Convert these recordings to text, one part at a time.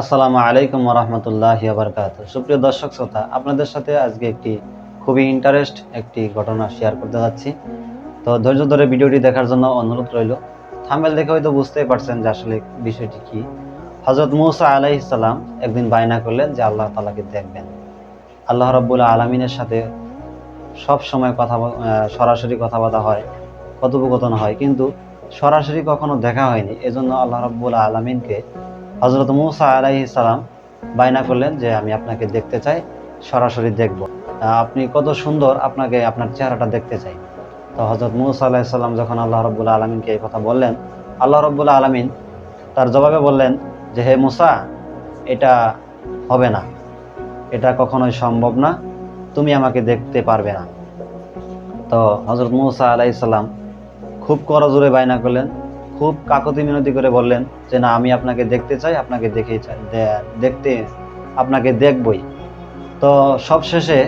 আসসালামু আলাইকুম রহমতুল্লাহ বারকাত সুপ্রিয় দর্শক শ্রোতা, আপনাদের সাথে আজকে একটি খুবই ইন্টারেস্ট একটি ঘটনা শেয়ার করতে যাচ্ছি। তো ধৈর্য ধরে ভিডিওটি দেখার জন্য অনুরোধ রইল। থাম্বেল দেখে হয়তো বুঝতেই পারছেন যে আসলে বিষয়টি কি। হজরত মুসা আলাইহিস সালাম একদিন বায়না করলেন যে আল্লাহ তালাকে দেখবেন। আল্লাহ রব্বুল্লাহ আলমিনের সাথে সব সময় কথা সরাসরি কথাবার্তা হয়, কথোপকথন হয়। কিন্তু সরাসরি কখনো দেখা হয়নি। এজন্য আল্লাহ রব্বুল আলমিনকে হজরত মুসা আলাইহি সালাম বায়না করলেন যে আমি আপনাকে দেখতে চাই, সরাসরি দেখব। আপনি কত সুন্দর আপনাকে আপনার চেহারাটা দেখতে চাই। তো হজরত মুসা আলাইহি সাল্লাম যখন আল্লাহ রব্বুল আলমিনকে এই কথা বললেন, আল্লাহ রব্বুল আলমিন তার জবাবে বললেন যে, হে মুসা, এটা হবে না। এটা কখনোই সম্ভব না। তুমি আমাকে দেখতে পারবে না। তো হজরত মুসা আলাইসাল্লাম খুব করজোরে বায়না করলেন খুব কাকতি মিনতি করে বললেন যে না আমি আপনাকে দেখতে চাই আপনাকে দেখেই চাই দেখতে আপনাকে দেখবই। তো সবশেষে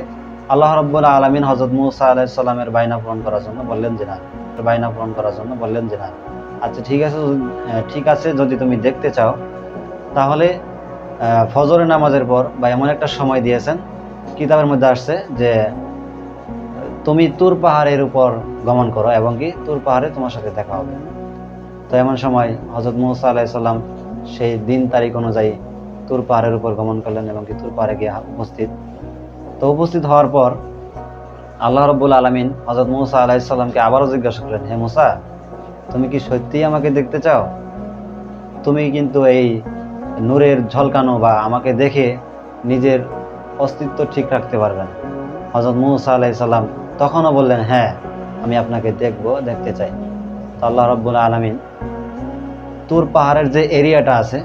আল্লাহ রব্বুল আলমিন হজরত মুসা আলাহ সাল্লামের বায়না পূরণ করার জন্য বললেন যে না বায়না পূরণ করার জন্য বললেন যে না আচ্ছা ঠিক আছে ঠিক আছে যদি তুমি দেখতে চাও তাহলে আহ, ফজরের নামাজের পর বা এমন একটা সময় দিয়েছেন কিতাবের মধ্যে আসছে যে তুমি তুর পাহাড়ের উপর গমন করো এবং কি তুর পাহাড়ে তোমার সাথে দেখা হবে। তো এমন সময় হজরত মুসা আলাইসাল্লাম সেই দিন তারিখ অনুযায়ী তুর পাহাড়ের উপর গমন করলেন এবং কি তুর পাহাড়ে গিয়ে উপস্থিত। তো উপস্থিত হওয়ার পর আল্লাহ রব্বুল আলমিন হজরত মুসা আলাইসাল্লামকে আবারও জিজ্ঞাসা করলেন, হে মুসা, তুমি কি সত্যিই আমাকে দেখতে চাও? তুমি কিন্তু এই নূরের ঝলকানো বা আমাকে দেখে নিজের অস্তিত্ব ঠিক রাখতে পারবেন হজরত মুসা আলাইসাল্লাম তখনও বললেন হ্যাঁ আমি আপনাকে দেখব, দেখতে চাই। তো আল্লাহ রব্বুল আলমিন তুর পাহাড়ের যে এরিয়াটা আছে,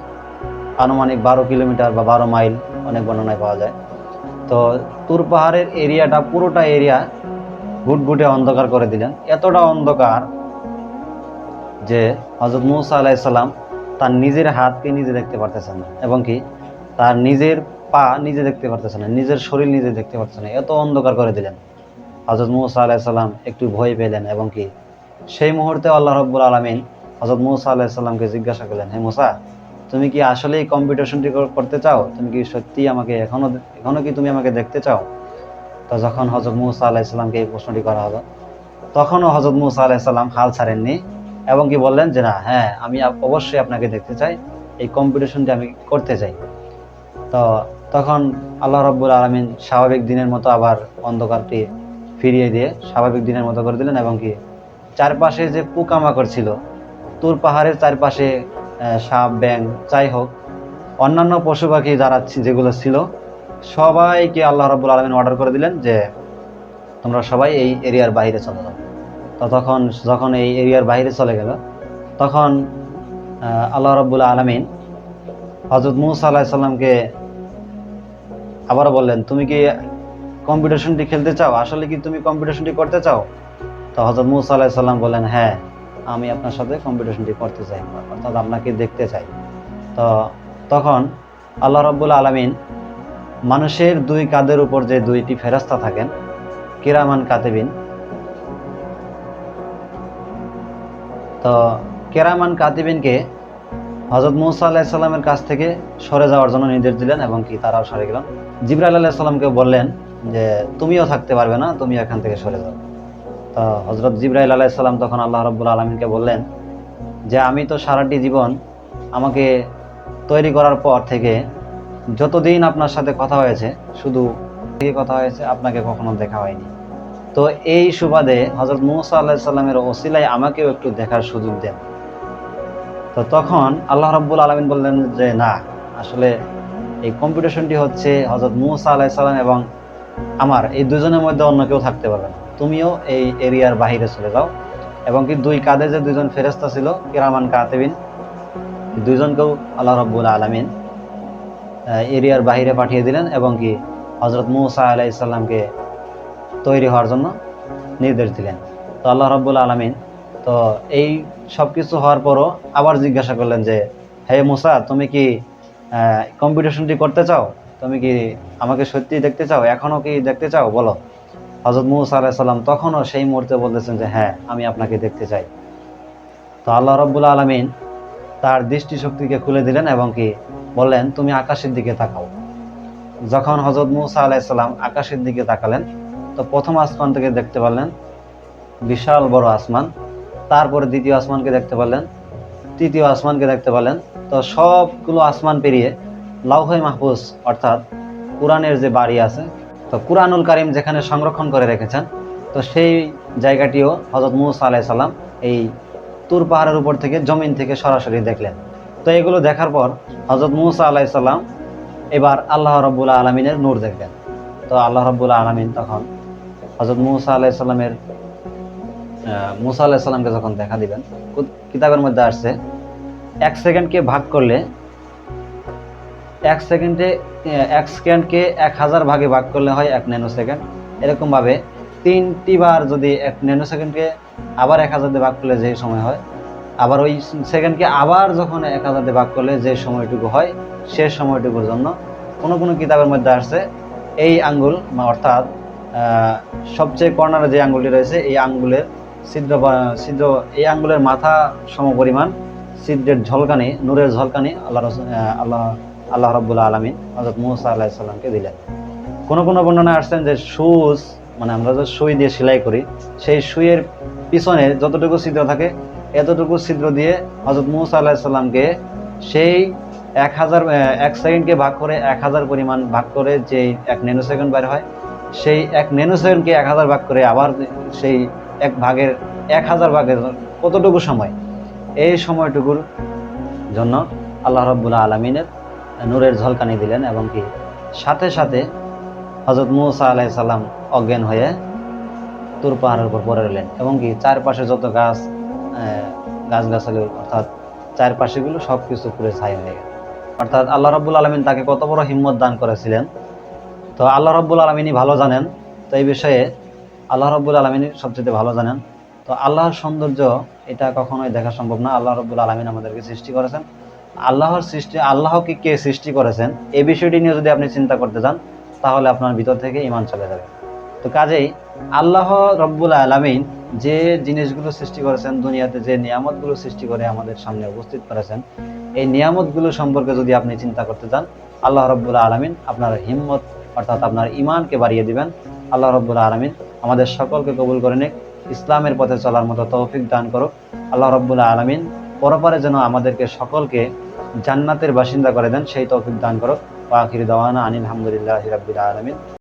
আনুমানিক বারো কিলোমিটার বা বারো মাইল, অনেক বর্ণনায় পাওয়া যায়। তো তুর পাহাড়ের এরিয়াটা পুরোটা এরিয়া ঘুটঘুটে অন্ধকার করে দিলেন। এতটা অন্ধকার যে হজরত মুসা আলাইসাল্লাম তার নিজের হাতকে নিজে দেখতে পারতেছেন না, এবং কি তার নিজের পা নিজে দেখতে পারতেছে না, নিজের শরীর নিজে দেখতে পারতেছে না। এত অন্ধকার করে দিলেন। হজরত মুসা আলাইসাল্লাম একটু ভয় পেলেন, এবং কি সেই মুহূর্তে আল্লাহ রব্বুল আলমিন হজরত মুসা আলাইসাল্লামকে জিজ্ঞাসা করলেন, হে মুসা, তুমি কি আসলেই কম্পিটিশনটি করতে চাও? তুমি কি সত্যি আমাকে এখনও এখনও কি তুমি আমাকে দেখতে চাও? তো যখন হজরত মুসা আলাইসাল্লামকে এই প্রশ্নটি করা হলো, তখনও হজরত মুসা আলাইসাল্লাম হাল ছাড়েননি এবং কি বললেন যে, না হ্যাঁ আমি অবশ্যই আপনাকে দেখতে চাই, এই কম্পিটিশনটি আমি করতে চাই। তো তখন আল্লাহ রব্বুল আলমিন স্বাভাবিক দিনের মতো আবার অন্ধকারটি ফিরিয়ে দিয়ে স্বাভাবিক দিনের মতো করে দিলেন এবং কি চারপাশে যে পোকামাকড় ছিল তুর পাহাড়ের চারপাশে সাপ ব্যাং যাই হোক, অন্যান্য পশু পাখি যারা যেগুলো ছিল, সবাইকে আল্লাহ রব্বুল আলমিন অর্ডার করে দিলেন যে, তোমরা সবাই এই এরিয়ার বাইরে চলে যাও। তো তখন, যখন এই এরিয়ার বাইরে চলে গেল, তখন আল্লাহ রব্বুল আলমিন হজরত মুসা আলাহ সাল্লামকে আবারও বললেন, তুমি কি কম্পিটিশনটি খেলতে চাও? আসলে কি তুমি কম্পিটিশনটি করতে চাও? তো হজরত মুসা আলাহ সাল্লাম বললেন হ্যাঁ। আমি আপনার সাথে কম্পিটিশনটি করতে চাই অর্থাৎ আপনাকে দেখতে চাই। তো তখন আল্লাহ রব্বুল আলমিন মানুষের দুই কাঁধের উপর যে দুইটি ফেরাস্তা থাকেন কিরামান কাতেবিন। তো কেরামান কাতিবিনকে হজরত মুসা আলাহিসাল্লামের কাছ থেকে সরে যাওয়ার জন্য নির্দেশ দিলেন এবং কি তারাও সরে গেলেন। জিবরাইল আলাহিসাল্লামকে বললেন যে, তুমিও থাকতে পারবে না তুমি এখান থেকে সরে যাও। তো হজরত জিব্রাইল আলাইসাল্লাম তখন আল্লাহ রব্বুল আলমিনকে বললেন যে, আমি তো সারাটি জীবন আমাকে তৈরি করার পর থেকে যতদিন আপনার সাথে কথা হয়েছে, শুধু কথা হয়েছে, আপনাকে কখনো দেখা হয়নি। তো এই সুবাদে হজরত মুসা আল্লাহ সাল্লামের ওসিলায় আমাকেও একটু দেখার সুযোগ দেন। তো তখন আল্লাহ রাব্বুল আলমিন বললেন যে, না, আসলে এই কম্পিটিশনটি হচ্ছে হজরত মুসা আলাহ সাল্লাম এবং আমার, এই দুজনের মধ্যে অন্য কেউ থাকতে পারবে না। তুমিও এই এরিয়ার বাহিরে চলে যাও। এবং কি দুই কাঁধে যে দুজন ফেরেস্তা ছিল কিরামান কাতেবিন, দুইজনকেও আল্লাহ রব্বুল আলমিন এরিয়ার বাহিরে পাঠিয়ে দিলেন এবং কি হজরত মুসা আলাইসাল্লামকে তৈরি হওয়ার জন্য নির্দেশ দিলেন। তো আল্লাহ রব্বুল আলমিন, তো এই সব কিছু হওয়ার পরও আবার জিজ্ঞাসা করলেন যে, হে মুসা, তুমি কি কম্পিটিশনটি করতে চাও? তুমি কি আমাকে সত্যি দেখতে চাও? এখনও কি দেখতে চাও? বলো। হজরত মুসা আলাহ সাল্লাম তখনও সেই মুহূর্তে বলতেছেন যে হ্যাঁ আমি আপনাকে দেখতে চাই। তো আল্লাহ রব্বুল আলমিন তার দৃষ্টিশক্তিকে খুলে দিলেন এবং কি বললেন, তুমি আকাশের দিকে তাকাও। যখন হজরত মুসা আলাইসাল্লাম আকাশের দিকে তাকালেন, তো প্রথম আসমান থেকে দেখতে পারলেন বিশাল বড় আসমান। তারপরে দ্বিতীয় আসমানকে দেখতে পারলেন, তৃতীয় আসমানকে দেখতে পারলেন। তো সবগুলো আসমান পেরিয়ে লাউহে মাহফুজ, অর্থাৎ কোরআনের যে বাড়ি আছে তো কুরআনুল কারিম যেখানে সংরক্ষণ করে রেখেছেন, তো সেই জায়গাটিও হজরত মুসা আলাই সাল্লাম এই তুর পাহাড়ের উপর থেকে জমিন থেকে সরাসরি দেখলেন। তো এগুলো দেখার পর হজরত মুসা আলাই সাল্লাম এবার আল্লাহ রব্বুল্লা আলমিনের নূর দেখবেন তো আল্লাহ রব্বুল্লা আলমিন তখন হজরত মুসা আলাই সাল্লামের মুসা আলাহ সাল্লামকে যখন দেখা দিবেন, কিতাবের মধ্যে আসছে, এক সেকেন্ডকে ভাগ করলে এক সেকেন্ডে এক সেকেন্ডকে এক হাজার ভাগে ভাগ করলে হয় এক ন্যানো সেকেন্ড এরকমভাবে তিনটি বার যদি এক ন্যানো সেকেন্ডকে আবার এক হাজার দিয়ে ভাগ করলে যে সময় হয়, আবার ওই সেকেন্ডকে আবার যখন এক হাজার ভাগ করলে যে সময়টুকু হয়, সে সময়টুকুর জন্য কোনো কোনো কিতাবের মধ্যে আসছে, এই আঙ্গুল অর্থাৎ সবচেয়ে কর্নারে যে আঙ্গুলটি রয়েছে, এই আঙ্গুলের ছিদ্র ছিদ্র, এই আঙ্গুলের মাথা সমপরিমাণ ছিদ্রের ঝলকানি, নূরের ঝলকানি, আল্লাহ আল্লাহ আল্লাহ রব্বুল্লাহ আলমিন হজরত মুসা আল্লাহ সাল্লামকে দিলেন। কোনো কোনো বর্ণনা আসছেন যে সুজ মানে আমরা যে সুই দিয়ে সেলাই করি, সেই সুইয়ের পিছনে যতটুকু ছিদ্র থাকে, এতটুকু ছিদ্র দিয়ে হজরত মুসা আল্লাহ সাল্লামকে সেই এক হাজার এক সেকেন্ডকে ভাগ করে এক হাজার পরিমাণ ভাগ করে যে এক ন্যানো সেকেন্ড বের হয়, সেই এক ন্যানো সেকেন্ডকে এক হাজার ভাগ করে আবার সেই এক ভাগের এক হাজার ভাগের কতটুকু সময়? এই সময়টুকুর জন্য আল্লাহ রব্বুল্লাহ আলমিনের নূরের ঝলকানি দিলেন এবং কি সাথে সাথে হজরত মুসা আলাই সাল্লাম অজ্ঞান হয়ে তুর পাহাড়ের উপর পড়ে রইলেন এবং কি চারপাশে যত গাছ গাছ গাছালি অর্থাৎ চারপাশেগুলো সব কিছু পুরে ছাই হয়ে গেল। অর্থাৎ আল্লাহ রব্বুল আলমিন তাকে কত বড় হিম্মত দান করেছিলেন। তো আল্লাহ রব্বুল আলমিনই ভালো জানেন। তো এই বিষয়ে আল্লাহ রব্বুল আলমিনই সবচেয়ে ভালো জানেন। তো আল্লাহর সৌন্দর্য এটা কখনোই দেখা সম্ভব না। আল্লাহ রব্বুল আলমিন আমাদেরকে সৃষ্টি করেছেন। আল্লাহর সৃষ্টি, আল্লাহকে কে সৃষ্টি করেছেন, এই বিষয়টি নিয়ে যদি আপনি চিন্তা করতে চান, তাহলে আপনার ভিতর থেকে ইমান চলে যাবে। তো কাজেই আল্লাহ রব্বুল আলমিন যে জিনিসগুলো সৃষ্টি করেছেন, দুনিয়াতে যে নিয়ামতগুলো সৃষ্টি করে আমাদের সামনে উপস্থিত করেছেন, এই নিয়ামতগুলো সম্পর্কে যদি আপনি চিন্তা করতে চান, আল্লাহ রব্বুল আলমিন আপনার হিম্মত, অর্থাৎ আপনার ইমানকে বাড়িয়ে দিবেন। আল্লাহ রব্বুল আলমিন আমাদের সকলকে কবুল করে নিক। ইসলামের পথে চলার মতো তৌফিক দান করুক। আল্লাহ রব্বুল আলমিন পরপারে যেন আমাদেরকে সকলকে জান্নাতের বাসিন্দা করে দেন, সেই তৌফিক দান করো পাখির দাওয়ানা আনিল আলহামদুলিল্লাহ রাব্বিল আলামিন।